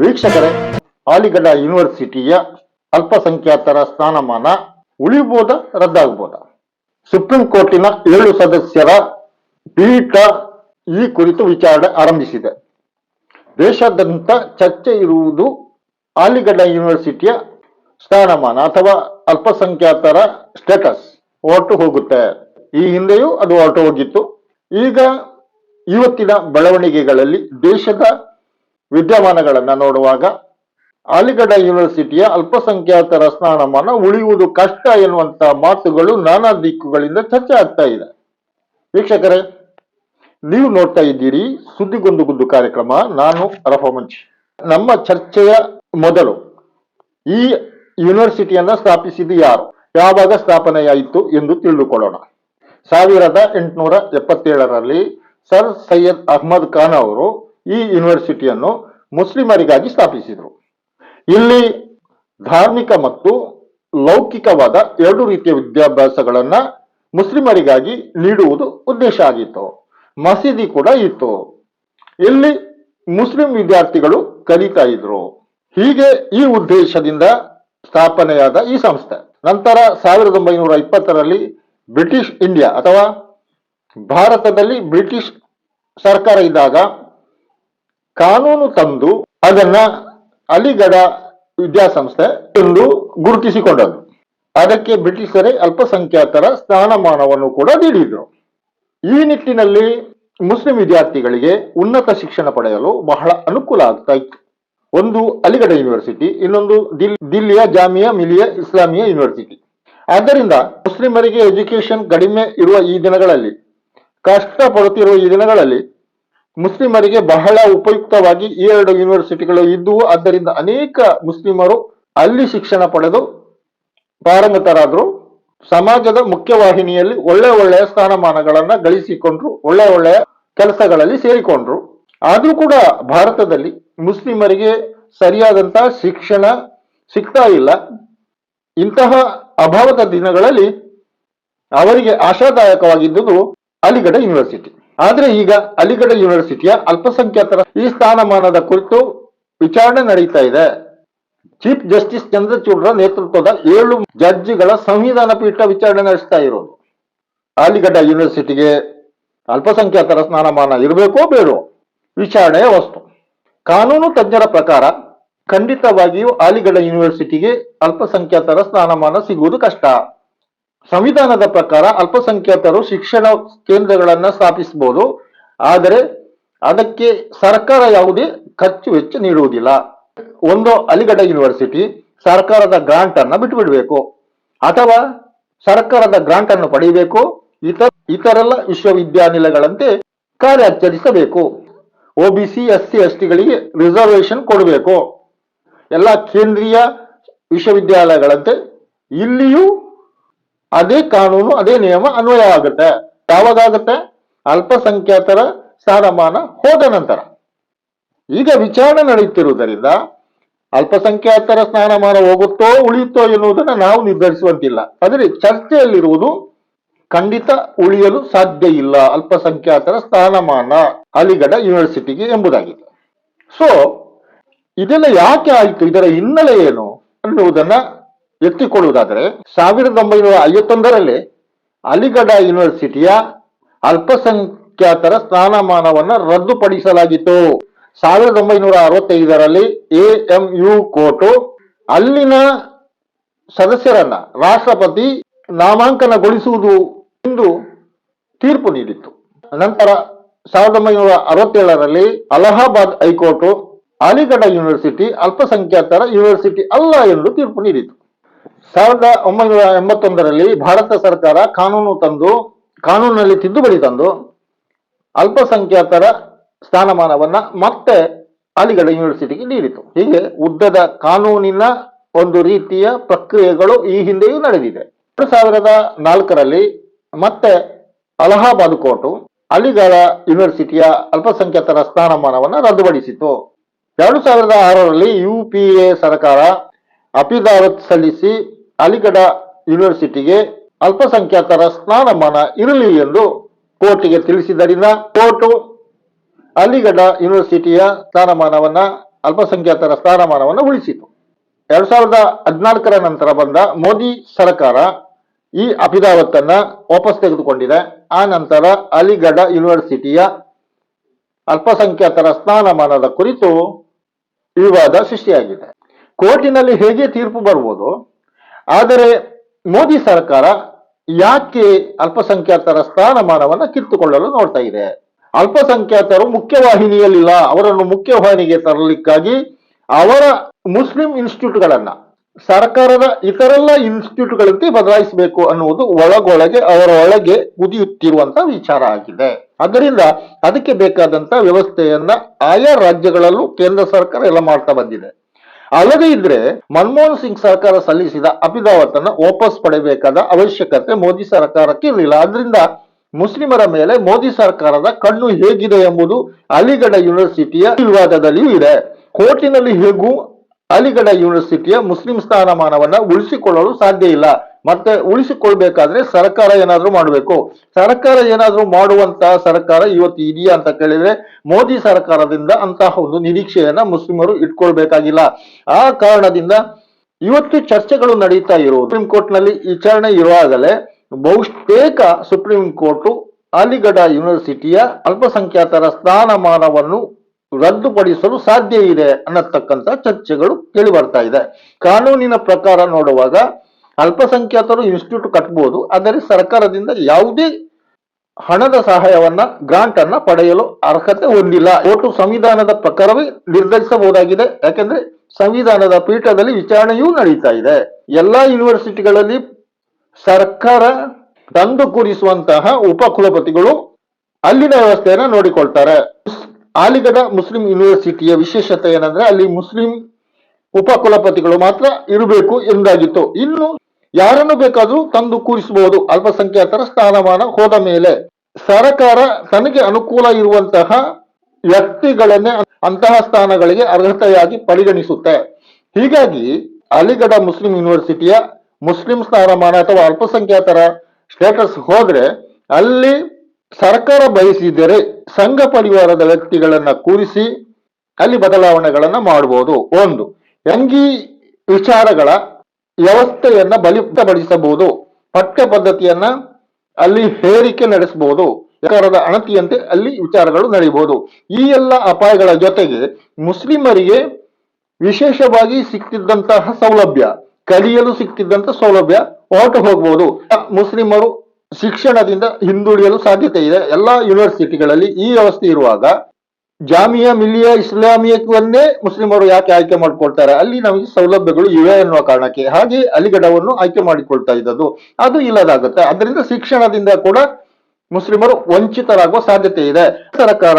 ವೀಕ್ಷಕರೇ ಆಲಿಗಢ ಯೂನಿವರ್ಸಿಟಿಯ ಅಲ್ಪಸಂಖ್ಯಾತರ ಸ್ಥಾನಮಾನ ಉಳಿಬೋದ ರದ್ದಾಗಬಹುದ ಸುಪ್ರೀಂ ಕೋರ್ಟಿನ ಏಳು ಸದಸ್ಯರ ಪೀಠ ಈ ಕುರಿತು ವಿಚಾರಣೆ ಆರಂಭಿಸಿದೆ. ದೇಶಾದ್ಯಂತ ಚರ್ಚೆ ಇರುವುದು ಆಲಿಗಢ ಯೂನಿವರ್ಸಿಟಿಯ ಸ್ಥಾನಮಾನ ಅಥವಾ ಅಲ್ಪಸಂಖ್ಯಾತರ ಸ್ಟೇಟಸ್ ಹೊರಟು ಹೋಗುತ್ತೆ. ಈ ಹಿಂದೆಯೂ ಅದು ಹೊರಟು ಹೋಗಿತ್ತು. ಈಗ ಇವತ್ತಿನ ಬೆಳವಣಿಗೆಗಳಲ್ಲಿ ದೇಶದ ವಿದ್ಯಮಾನಗಳನ್ನ ನೋಡುವಾಗ ಅಲಿಗಢ ಯೂನಿವರ್ಸಿಟಿಯ ಅಲ್ಪಸಂಖ್ಯಾತರ ಸ್ಥಾನಮಾನ ಉಳಿಯುವುದು ಕಷ್ಟ ಎನ್ನುವಂತಹ ಮಾತುಗಳು ನಾನಾ ದಿಕ್ಕುಗಳಿಂದ ಚರ್ಚೆ ಆಗ್ತಾ ಇದೆ. ವೀಕ್ಷಕರೇ, ನೀವು ನೋಡ್ತಾ ಇದ್ದೀರಿ ಸುದ್ದಿಗೊಂದು ಗುದ್ದು ಕಾರ್ಯಕ್ರಮ. ನಾನು ರಫಮಂಚ್ ನಮ್ಮ ಚರ್ಚೆಯ ಮೊದಲು ಈ ಯೂನಿವರ್ಸಿಟಿಯನ್ನ ಸ್ಥಾಪಿಸಿದ್ದು ಯಾರು? ಯಾವಾಗ ಸ್ಥಾಪನೆಯಾಯಿತು ಎಂದು ತಿಳಿದುಕೊಳ್ಳೋಣ. ಸಾವಿರದ ಎಂಟುನೂರ ಎಪ್ಪತ್ತೇಳರಲ್ಲಿ ಸರ್ ಸೈಯದ್ ಅಹ್ಮದ್ ಖಾನ್ ಅವರು ಈ ಯೂನಿವರ್ಸಿಟಿಯನ್ನು ಮುಸ್ಲಿಮರಿಗಾಗಿ ಸ್ಥಾಪಿಸಿದರು. ಇಲ್ಲಿ ಧಾರ್ಮಿಕ ಮತ್ತು ಲೌಕಿಕವಾದ ಎರಡು ರೀತಿಯ ವಿದ್ಯಾಭ್ಯಾಸಗಳನ್ನ ಮುಸ್ಲಿಮರಿಗಾಗಿ ನೀಡುವುದು ಉದ್ದೇಶ ಆಗಿತ್ತು. ಮಸೀದಿ ಕೂಡ ಇತ್ತು. ಇಲ್ಲಿ ಮುಸ್ಲಿಂ ವಿದ್ಯಾರ್ಥಿಗಳು ಕಲಿತಾ ಇದ್ರು. ಹೀಗೆ ಈ ಉದ್ದೇಶದಿಂದ ಸ್ಥಾಪನೆಯಾದ ಈ ಸಂಸ್ಥೆ. ನಂತರ ಸಾವಿರದ ಒಂಬೈನೂರ ಇಪ್ಪತ್ತರಲ್ಲಿ ಬ್ರಿಟಿಷ್ ಇಂಡಿಯಾ ಅಥವಾ ಭಾರತದಲ್ಲಿ ಬ್ರಿಟಿಷ್ ಸರ್ಕಾರ ಇದ್ದಾಗ ಕಾನೂನು ತಂದು ಅದನ್ನ ಅಲಿಗಢ ವಿದ್ಯಾಸಂಸ್ಥೆ ಎಂದು ಗುರುತಿಸಿಕೊಂಡರು. ಅದಕ್ಕೆ ಬ್ರಿಟಿಷರೇ ಅಲ್ಪಸಂಖ್ಯಾತರ ಸ್ಥಾನಮಾನವನ್ನು ಕೂಡ ನೀಡಿದ್ರು. ಈ ನಿಟ್ಟಿನಲ್ಲಿ ಮುಸ್ಲಿಂ ವಿದ್ಯಾರ್ಥಿಗಳಿಗೆ ಉನ್ನತ ಶಿಕ್ಷಣ ಪಡೆಯಲು ಬಹಳ ಅನುಕೂಲ ಆಗ್ತಾ ಇತ್ತು. ಒಂದು ಅಲಿಗಢ ಯೂನಿವರ್ಸಿಟಿ, ಇನ್ನೊಂದು ದಿಲ್- ದಿಲ್ಲಿಯ ಜಾಮಿಯಾ ಮಿಲಿಯಾ ಇಸ್ಲಾಮಿಯಾ ಯೂನಿವರ್ಸಿಟಿ. ಆದ್ದರಿಂದ ಮುಸ್ಲಿಮರಿಗೆ ಎಜುಕೇಶನ್ ಕಡಿಮೆ ಇರುವ ಈ ದಿನಗಳಲ್ಲಿ ಕಷ್ಟ ಪಡುತ್ತಿರುವ ಈ ದಿನಗಳಲ್ಲಿ ಮುಸ್ಲಿಮರಿಗೆ ಬಹಳ ಉಪಯುಕ್ತವಾಗಿ ಈ ಎರಡು ಯೂನಿವರ್ಸಿಟಿಗಳು ಇದ್ದವು. ಆದ್ದರಿಂದ ಅನೇಕ ಮುಸ್ಲಿಮರು ಅಲ್ಲಿ ಶಿಕ್ಷಣ ಪಡೆದು ಪಾರಂಗತರಾದ್ರು. ಸಮಾಜದ ಮುಖ್ಯವಾಹಿನಿಯಲ್ಲಿ ಒಳ್ಳೆ ಒಳ್ಳೆಯ ಸ್ಥಾನಮಾನಗಳನ್ನ ಗಳಿಸಿಕೊಂಡ್ರು, ಒಳ್ಳೆ ಒಳ್ಳೆಯ ಕೆಲಸಗಳಲ್ಲಿ ಸೇರಿಕೊಂಡ್ರು. ಆದ್ರೂ ಕೂಡ ಭಾರತದಲ್ಲಿ ಮುಸ್ಲಿಮರಿಗೆ ಸರಿಯಾದಂತಹ ಶಿಕ್ಷಣ ಸಿಗ್ತಾ ಇಲ್ಲ. ಇಂತಹ ಅಭಾವದ ದಿನಗಳಲ್ಲಿ ಅವರಿಗೆ ಆಶಾದಾಯಕವಾಗಿದ್ದುದು ಅಲಿಗಢ ಯೂನಿವರ್ಸಿಟಿ ಆದ್ರೆ ಈಗ ಅಲಿಗಢ ಯೂನಿವರ್ಸಿಟಿಯ ಅಲ್ಪಸಂಖ್ಯಾತರ ಈ ಸ್ಥಾನಮಾನದ ಕುರಿತು ವಿಚಾರಣೆ ನಡೀತಾ ಇದೆ. ಚೀಫ್ ಜಸ್ಟಿಸ್ ಚಂದ್ರಚೂಡ್ರ ನೇತೃತ್ವದ ಏಳು ಜಡ್ಜ್ಗಳ ಸಂವಿಧಾನ ಪೀಠ ವಿಚಾರಣೆ ನಡೆಸ್ತಾ ಇರೋದು. ಅಲಿಗಢ ಯೂನಿವರ್ಸಿಟಿಗೆ ಅಲ್ಪಸಂಖ್ಯಾತರ ಸ್ಥಾನಮಾನ ಇರಬೇಕೋ ಬೇಡೋ ವಿಚಾರಣೆಯ ವಸ್ತು. ಕಾನೂನು ತಜ್ಞರ ಪ್ರಕಾರ ಖಂಡಿತವಾಗಿಯೂ ಅಲಿಗಢ ಯೂನಿವರ್ಸಿಟಿಗೆ ಅಲ್ಪಸಂಖ್ಯಾತರ ಸ್ಥಾನಮಾನ ಸಿಗುವುದು ಕಷ್ಟ. ಸಂವಿಧಾನದ ಪ್ರಕಾರ ಅಲ್ಪಸಂಖ್ಯಾತರು ಶಿಕ್ಷಣ ಕೇಂದ್ರಗಳನ್ನ ಸ್ಥಾಪಿಸಬಹುದು ಆದರೆ ಅದಕ್ಕೆ ಸರ್ಕಾರ ಯಾವುದೇ ಖರ್ಚು ವೆಚ್ಚ ನೀಡುವುದಿಲ್ಲ. ಒಂದು ಅಲಿಗಢ ಯೂನಿವರ್ಸಿಟಿ ಸರ್ಕಾರದ ಗ್ರಾಂಟ್ ಅನ್ನ ಬಿಟ್ಟುಬಿಡಬೇಕು. ಅಥವಾ ಸರ್ಕಾರದ ಗ್ರಾಂಟ್ ಅನ್ನು ಪಡೆಯಬೇಕು. ಇತರ, ಇತರೆಲ್ಲ ವಿಶ್ವವಿದ್ಯಾನಿಲಯಗಳಂತೆ ಕಾರ್ಯಾಚರಿಸಬೇಕು. ಒಬಿಸಿ ಎಸ್ ಸಿ ಎಸ್ ಟಿಗಳಿಗೆ ರಿಸರ್ವೇಶನ್ ಕೊಡಬೇಕು. ಎಲ್ಲ ಕೇಂದ್ರೀಯ ವಿಶ್ವವಿದ್ಯಾಲಯಗಳಂತೆ ಇಲ್ಲಿಯೂ ಅದೇ ಕಾನೂನು, ಅದೇ ನಿಯಮ ಅನ್ವಯ ಆಗುತ್ತೆ. ಯಾವಾಗ ಆಗುತ್ತೆ ಅಲ್ಪಸಂಖ್ಯಾತರ ಸ್ಥಾನಮಾನ ಹೋದ ನಂತರ. ಈಗ ವಿಚಾರಣೆ ನಡೆಯುತ್ತಿರುವುದರಿಂದ ಅಲ್ಪಸಂಖ್ಯಾತರ ಸ್ಥಾನಮಾನ ಹೋಗುತ್ತೋ, ಉಳಿಯುತ್ತೋ ಎನ್ನುವುದನ್ನು ನಾವು ನಿರ್ಧರಿಸುವಂತಿಲ್ಲ. ಆದರೆ ಚರ್ಚೆಯಲ್ಲಿರುವುದು ಖಂಡಿತ ಉಳಿಯಲು ಸಾಧ್ಯ ಇಲ್ಲ ಅಲ್ಪಸಂಖ್ಯಾತರ ಸ್ಥಾನಮಾನ ಅಲಿಗಢ ಯೂನಿವರ್ಸಿಟಿಗೆ ಎಂಬುದಾಗಿದೆ. ಸೊ ಇದೆಲ್ಲ ಯಾಕೆ ಆಯಿತು? ಇದರ ಹಿನ್ನೆಲೆ ಏನು? ಅನ್ನುವುದನ್ನ ಎತ್ತಿಕೊಳ್ಳುವುದಾದರೆ ಸಾವಿರದ ಒಂಬೈನೂರ ಐವತ್ತೊಂದರಲ್ಲಿ ಅಲಿಗಢ ಯೂನಿವರ್ಸಿಟಿಯ ಅಲ್ಪಸಂಖ್ಯಾತರ ಸ್ಥಾನಮಾನವನ್ನು ರದ್ದುಪಡಿಸಲಾಗಿತ್ತು. ಸಾವಿರದ ಒಂಬೈನೂರ ಅರವತ್ತೈದರಲ್ಲಿ ಎ ಎಂ ಯು ಕೋರ್ಟು ಅಲ್ಲಿನ ಸದಸ್ಯರನ್ನ ರಾಷ್ಟ್ರಪತಿ ನಾಮಾಂಕನಗೊಳಿಸುವುದು ಎಂದು ತೀರ್ಪು ನೀಡಿತ್ತು. ನಂತರ ಸಾವಿರದ ಒಂಬೈನೂರ ಅರವತ್ತೇಳರಲ್ಲಿ Allahabad high court Aligarh university ಅಲ್ಪಸಂಖ್ಯಾತರ ಯೂನಿವರ್ಸಿಟಿ ಅಲ್ಲ ಎಂದು ತೀರ್ಪು ನೀಡಿತು ಸಾವಿರದ ಒಂಬೈನೂರ ಎಂಬತ್ತೊಂದರಲ್ಲಿ ಭಾರತ ಸರ್ಕಾರ ಕಾನೂನು ತಂದು, ಕಾನೂನಿನಲ್ಲಿ ತಿದ್ದುಪಡಿ ತಂದು ಅಲ್ಪಸಂಖ್ಯಾತರ ಸ್ಥಾನಮಾನವನ್ನ ಮತ್ತೆ ಅಲಿಗಢ ಯೂನಿವರ್ಸಿಟಿಗೆ ನೀಡಿತು. ಹೀಗೆ ಉದ್ದದ ಕಾನೂನಿನ ಒಂದು ರೀತಿಯ ಪ್ರಕ್ರಿಯೆಗಳು ಈ ಹಿಂದೆಯೂ ನಡೆದಿದೆ. ಎರಡು ಸಾವಿರದ ನಾಲ್ಕರಲ್ಲಿ ಮತ್ತೆ ಅಲಹಾಬಾದ್ ಕೋರ್ಟು ಅಲಿಗಢ ಯೂನಿವರ್ಸಿಟಿಯ ಅಲ್ಪಸಂಖ್ಯಾತರ ಸ್ಥಾನಮಾನವನ್ನ ರದ್ದುಪಡಿಸಿತು ಎರಡು ಸಾವಿರದ ಆರರಲ್ಲಿ ಯು ಪಿ ಎ ಸರ್ಕಾರ ಅಪಿದಾವತ್ ಸಲ್ಲಿಸಿ ಅಲಿಗಢ ಯೂನಿವರ್ಸಿಟಿಗೆ ಅಲ್ಪಸಂಖ್ಯಾತರ ಸ್ಥಾನಮಾನ ಇರಲಿ ಎಂದು ಕೋರ್ಟಿಗೆ ತಿಳಿಸಿದ್ದರಿಂದ ಕೋರ್ಟ್ ಅಲಿಗಢ ಯೂನಿವರ್ಸಿಟಿಯ ಸ್ಥಾನಮಾನವನ್ನ ಅಲ್ಪಸಂಖ್ಯಾತರ ಸ್ಥಾನಮಾನವನ್ನು ಉಳಿಸಿತು. ಎರಡ್ ಸಾವಿರದ ಹದಿನಾಲ್ಕರ ನಂತರ ಬಂದ ಮೋದಿ ಸರ್ಕಾರ ಈ ಅಭಿದಾವತ್ತನ್ನ ವಾಪಸ್ ತೆಗೆದುಕೊಂಡಿದೆ. ಆ ನಂತರ ಅಲಿಗಢ ಯೂನಿವರ್ಸಿಟಿಯ ಅಲ್ಪಸಂಖ್ಯಾತರ ಸ್ಥಾನಮಾನದ ಕುರಿತು ವಿವಾದ ಸೃಷ್ಟಿಯಾಗಿದೆ. ಕೋರ್ಟಿನಲ್ಲಿ ಹೇಗೆ ತೀರ್ಪು ಬರ್ಬೋದು? ಆದರೆ ಮೋದಿ ಸರ್ಕಾರ ಯಾಕೆ ಅಲ್ಪಸಂಖ್ಯಾತರ ಸ್ಥಾನಮಾನವನ್ನು ಕಿತ್ತುಕೊಳ್ಳಲು ನೋಡ್ತಾ ಇದೆ? ಅಲ್ಪಸಂಖ್ಯಾತರು ಮುಖ್ಯವಾಹಿನಿಯಲ್ಲಿಲ್ಲ, ಅವರನ್ನು ಮುಖ್ಯವಾಹಿನಿಗೆ ತರಲಿಕ್ಕಾಗಿ ಅವರ ಮುಸ್ಲಿಂ ಇನ್ಸ್ಟಿಟ್ಯೂಟ್ಗಳನ್ನ, ಸರ್ಕಾರದ ಇತರೆಲ್ಲ ಇನ್ಸ್ಟಿಟ್ಯೂಟ್ಗಳಂತೆ ಬದಲಾಯಿಸಬೇಕು ಅನ್ನುವುದು ಒಳಗೊಳಗೆ, ಅವರ ಒಳಗೆ ಕುದಿಯುತ್ತಿರುವಂತಹ ವಿಚಾರ ಆಗಿದೆ. ಅದರಿಂದ ಅದಕ್ಕೆ ಬೇಕಾದಂತಹ ವ್ಯವಸ್ಥೆಯನ್ನ ಆಯಾ ರಾಜ್ಯಗಳಲ್ಲೂ ಕೇಂದ್ರ ಸರ್ಕಾರ ಎಲ್ಲ ಮಾಡ್ತಾ ಬಂದಿದೆ. ಅಲ್ಲದೆ ಇದ್ರೆ ಮನಮೋಹನ್ ಸಿಂಗ್ ಸರ್ಕಾರ ಸಲ್ಲಿಸಿದ ಅಭಿದಾವತನ್ನ ವಾಪಸ್ ಪಡೆಯಬೇಕಾದ ಅವಶ್ಯಕತೆ ಮೋದಿ ಸರ್ಕಾರಕ್ಕೆ ಇರಲಿಲ್ಲ. ಆದ್ರಿಂದ ಮುಸ್ಲಿಮರ ಮೇಲೆ ಮೋದಿ ಸರ್ಕಾರದ ಕಣ್ಣು ಹೇಗಿದೆ ಎಂಬುದು ಅಲಿಗಢ ಯೂನಿವರ್ಸಿಟಿಯ ವಿವಾದದಲ್ಲಿಯೂ ಇದೆ. ಕೋರ್ಟಿನಲ್ಲಿ ಹೇಗೂ ಅಲಿಗಢ ಯೂನಿವರ್ಸಿಟಿಯ ಮುಸ್ಲಿಂ ಸ್ಥಾನಮಾನವನ್ನ ಉಳಿಸಿಕೊಳ್ಳಲು ಸಾಧ್ಯ ಇಲ್ಲ. ಮತ್ತೆ ಉಳಿಸಿಕೊಳ್ಬೇಕಾದ್ರೆ ಸರ್ಕಾರ ಏನಾದ್ರೂ ಮಾಡಬೇಕು. ಸರ್ಕಾರ ಏನಾದ್ರೂ ಮಾಡುವಂತಹ ಸರ್ಕಾರ ಇವತ್ತು ಇದೆಯಾ ಅಂತ ಕೇಳಿದ್ರೆ ಮೋದಿ ಸರ್ಕಾರದಿಂದ ಅಂತಹ ಒಂದು ನಿರೀಕ್ಷೆಯನ್ನ ಮುಸ್ಲಿಮರು ಇಟ್ಕೊಳ್ಬೇಕಾಗಿಲ್ಲ. ಆ ಕಾರಣದಿಂದ ಇವತ್ತು ಚರ್ಚೆಗಳು ನಡೀತಾ ಇರುವುದು. ಸುಪ್ರೀಂ ಕೋರ್ಟ್ನಲ್ಲಿ ವಿಚಾರಣೆ ಇರುವಾಗಲೇ ಬಹುತೇಕ ಸುಪ್ರೀಂ ಕೋರ್ಟ್ ಅಲಿಗಢ ಯೂನಿವರ್ಸಿಟಿಯ ಅಲ್ಪಸಂಖ್ಯಾತರ ಸ್ಥಾನಮಾನವನ್ನು ರದ್ದುಪಡಿಸಲು ಸಾಧ್ಯ ಇದೆ ಅನ್ನತಕ್ಕಂತ ಚರ್ಚೆಗಳು ಕೇಳಿ ಬರ್ತಾ ಇದೆ. ಕಾನೂನಿನ ಪ್ರಕಾರ ನೋಡುವಾಗ ಅಲ್ಪಸಂಖ್ಯಾತರು ಇನ್ಸ್ಟಿಟ್ಯೂಟ್ ಕಟ್ಬೋದು. ಆದರೆ ಸರ್ಕಾರದಿಂದ ಯಾವುದೇ ಹಣದ ಸಹಾಯವನ್ನ ಗ್ರಾಂಟ್ ಅನ್ನ ಪಡೆಯಲು ಅರ್ಹತೆ ಹೊಂದಿಲ್ಲ. ಒಟ್ಟು ಸಂವಿಧಾನದ ಪ್ರಕಾರವೇ ನಿರ್ಧರಿಸಬಹುದಾಗಿದೆ. ಯಾಕೆಂದ್ರೆ ಸಂವಿಧಾನದ ಪೀಠದಲ್ಲಿ ವಿಚಾರಣೆಯೂ ನಡೀತಾ ಇದೆ. ಎಲ್ಲಾ ಯೂನಿವರ್ಸಿಟಿಗಳಲ್ಲಿ ಸರ್ಕಾರ ತಂದು ಕೂರಿಸುವಂತಹ ಉಪಕುಲಪತಿಗಳು ಅಲ್ಲಿನ ವ್ಯವಸ್ಥೆಯನ್ನ ನೋಡಿಕೊಳ್ತಾರೆ. ಆಲಿಗಡ ಮುಸ್ಲಿಂ ಯೂನಿವರ್ಸಿಟಿಯ ವಿಶೇಷತೆ ಏನಂದ್ರೆ ಅಲ್ಲಿ ಮುಸ್ಲಿಂ ಉಪಕುಲಪತಿಗಳು ಮಾತ್ರ ಇರಬೇಕು ಎಂದಾಗಿತ್ತು. ಇನ್ನು ಯಾರನ್ನು ಬೇಕಾದರೂ ತಂದು ಕೂರಿಸಬಹುದು. ಅಲ್ಪಸಂಖ್ಯಾತರ ಸ್ಥಾನಮಾನ ಹೋದ ಮೇಲೆ ಸರ್ಕಾರ ತನಗೆ ಅನುಕೂಲ ಇರುವಂತಹ ವ್ಯಕ್ತಿಗಳನ್ನೇ ಅಂತಹ ಸ್ಥಾನಗಳಿಗೆ ಅರ್ಹತೆಯಾಗಿ ಪರಿಗಣಿಸುತ್ತೆ. ಹೀಗಾಗಿ ಅಲಿಗಢ ಮುಸ್ಲಿಂ ಯೂನಿವರ್ಸಿಟಿಯ ಮುಸ್ಲಿಂ ಸ್ಥಾನಮಾನ ಅಥವಾ ಅಲ್ಪಸಂಖ್ಯಾತರ ಸ್ಟೇಟಸ್ ಹೋದ್ರೆ ಅಲ್ಲಿ ಸರ್ಕಾರ ಬಯಸಿದರೆ ಸಂಘ ಪರಿವಾರದ ವ್ಯಕ್ತಿಗಳನ್ನ ಕೂರಿಸಿ ಅಲ್ಲಿ ಬದಲಾವಣೆಗಳನ್ನ ಮಾಡಬಹುದು ಒಂದು ಎಂಗಿ ವಿಚಾರಗಳ ವ್ಯವಸ್ಥೆಯನ್ನ ಬಲಿಪಡಿಸಬಹುದು, ಪಠ್ಯ ಪದ್ಧತಿಯನ್ನ ಅಲ್ಲಿ ಹೇರಿಕೆ ನಡೆಸಬಹುದು ಸರ್ಕಾರದ ಅಣತಿಯಂತೆ ಅಲ್ಲಿ ವಿಚಾರಗಳು ನಡೆಯಬಹುದು. ಈ ಎಲ್ಲ ಅಪಾಯಗಳ ಜೊತೆಗೆ ಮುಸ್ಲಿಮರಿಗೆ ವಿಶೇಷವಾಗಿ ಸಿಕ್ತಿದ್ದಂತಹ ಸೌಲಭ್ಯ, ಕಲಿಯಲು ಸಿಕ್ತಿದ್ದಂತ ಸೌಲಭ್ಯ ಹೊರಟು ಹೋಗಬಹುದು ಮುಸ್ಲಿಮರು ಶಿಕ್ಷಣದಿಂದ ಹಿಂದುಳಿಯಲು ಸಾಧ್ಯತೆ ಇದೆ. ಎಲ್ಲಾ ಯೂನಿವರ್ಸಿಟಿಗಳಲ್ಲಿ ಈ ವ್ಯವಸ್ಥೆ ಇರುವಾಗ ಜಾಮಿಯಾ ಮಿಲಿಯಾ ಇಸ್ಲಾಮಿಯವನ್ನೇ ಮುಸ್ಲಿಮರು ಯಾಕೆ ಆಯ್ಕೆ ಮಾಡಿಕೊಳ್ತಾರೆ? ಅಲ್ಲಿ ನಮಗೆ ಸೌಲಭ್ಯಗಳು ಇವೆ ಎನ್ನುವ ಕಾರಣಕ್ಕೆ. ಹಾಗೆ ಅಲಿಗಢವನ್ನು ಆಯ್ಕೆ ಮಾಡಿಕೊಳ್ತಾ ಇದ್ದದ್ದು. ಅದು ಇಲ್ಲದಾಗುತ್ತೆ. ಅದರಿಂದ ಶಿಕ್ಷಣದಿಂದ ಕೂಡ ಮುಸ್ಲಿಮರು ವಂಚಿತರಾಗುವ ಸಾಧ್ಯತೆ ಇದೆ. ಸರ್ಕಾರ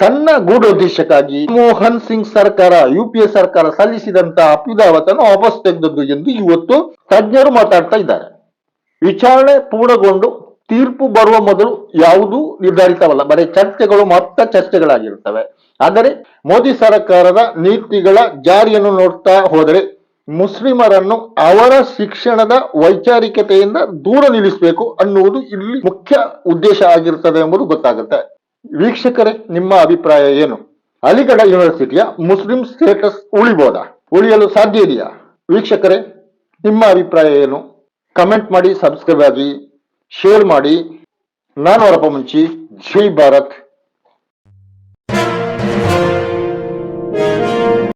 ತನ್ನ ಗೂಢೋದ್ದೇಶಕ್ಕಾಗಿ ಮೋಹನ್ ಸಿಂಗ್ ಸರ್ಕಾರ ಯು ಪಿ ಎ ಸರ್ಕಾರ ಸಲ್ಲಿಸಿದಂತಹ ಅಪಿದಾವತನ್ನು ವಾಪಸ್ ತೆಗೆದದ್ದು ಎಂದು ಇವತ್ತು ತಜ್ಞರು ಮಾತಾಡ್ತಾ ಇದ್ದಾರೆ. ವಿಚಾರಣೆ ಪೂರ್ಣಗೊಂಡು ತೀರ್ಪು ಬರುವ ಮೊದಲು ಯಾವುದು ನಿರ್ಧಾರಿತವಲ್ಲ ಬರೀ ಚರ್ಚೆಗಳು ಮಾತ್ರ ಚರ್ಚೆಗಳಾಗಿರುತ್ತವೆ. ಆದರೆ ಮೋದಿ ಸರ್ಕಾರದ ನೀತಿಗಳ ಜಾರಿಯನ್ನು ನೋಡ್ತಾ ಹೋದರೆ ಮುಸ್ಲಿಮರನ್ನು ಅವರ ಶಿಕ್ಷಣದ ವೈಚಾರಿಕತೆಯಿಂದ ದೂರ ನಿಲ್ಲಿಸಬೇಕು ಅನ್ನುವುದು ಇಲ್ಲಿ ಮುಖ್ಯ ಉದ್ದೇಶ ಆಗಿರುತ್ತದೆ ಎಂಬುದು ಗೊತ್ತಾಗುತ್ತೆ. ವೀಕ್ಷಕರೇ, ನಿಮ್ಮ ಅಭಿಪ್ರಾಯ ಏನು? ಅಲಿಗಢ ಯೂನಿವರ್ಸಿಟಿಯ ಮುಸ್ಲಿಂ ಸ್ಟೇಟಸ್ ಉಳಿಬೋದಾ? ಉಳಿಯಲು ಸಾಧ್ಯ ಇದೆಯಾ? ವೀಕ್ಷಕರೇ, ನಿಮ್ಮ ಅಭಿಪ್ರಾಯ ಏನು? ಕಮೆಂಟ್ ಮಾಡಿ, ಸಬ್ಸ್ಕ್ರೈಬ್ ಆಗಿ. ಶೇರ್ ಮಾಡಿ ನಾನು ಹೊರಪ ಮುಂಚಿ ಜೈ ಭಾರತ್